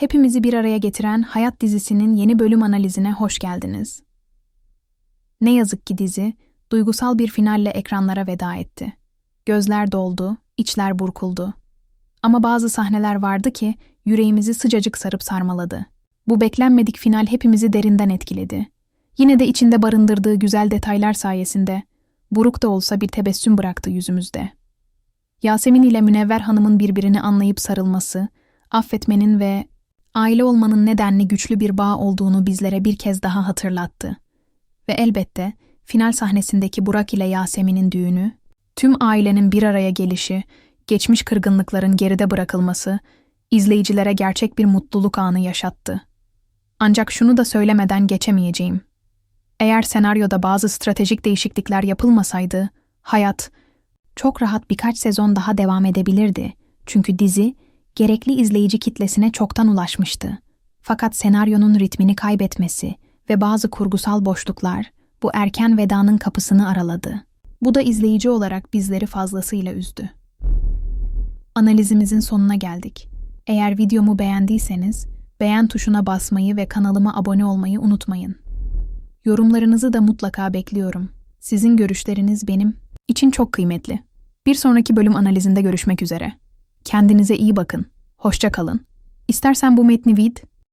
Hepimizi bir araya getiren Hayat dizisinin yeni bölüm analizine hoş geldiniz. Ne yazık ki dizi, duygusal bir finalle ekranlara veda etti. Gözler doldu, içler burkuldu. Ama bazı sahneler vardı ki yüreğimizi sıcacık sarıp sarmaladı. Bu beklenmedik final hepimizi derinden etkiledi. Yine de içinde barındırdığı güzel detaylar sayesinde buruk da olsa bir tebessüm bıraktı yüzümüzde. Yasemin ile Münevver Hanım'ın birbirini anlayıp sarılması, affetmenin ve aile olmanın nedenli güçlü bir bağ olduğunu bizlere bir kez daha hatırlattı. Ve elbette final sahnesindeki Burak ile Yasemin'in düğünü, tüm ailenin bir araya gelişi, geçmiş kırgınlıkların geride bırakılması, izleyicilere gerçek bir mutluluk anı yaşattı. Ancak şunu da söylemeden geçemeyeceğim. Eğer senaryoda bazı stratejik değişiklikler yapılmasaydı, hayat çok rahat birkaç sezon daha devam edebilirdi. Çünkü dizi gerekli izleyici kitlesine çoktan ulaşmıştı. Fakat senaryonun ritmini kaybetmesi ve bazı kurgusal boşluklar bu erken vedanın kapısını araladı. Bu da izleyici olarak bizleri fazlasıyla üzdü. Analizimizin sonuna geldik. Eğer videomu beğendiyseniz beğen tuşuna basmayı ve kanalıma abone olmayı unutmayın. Yorumlarınızı da mutlaka bekliyorum. Sizin görüşleriniz benim için çok kıymetli. Bir sonraki bölüm analizinde görüşmek üzere. Kendinize iyi bakın. Hoşça kalın. İstersen bu metni vid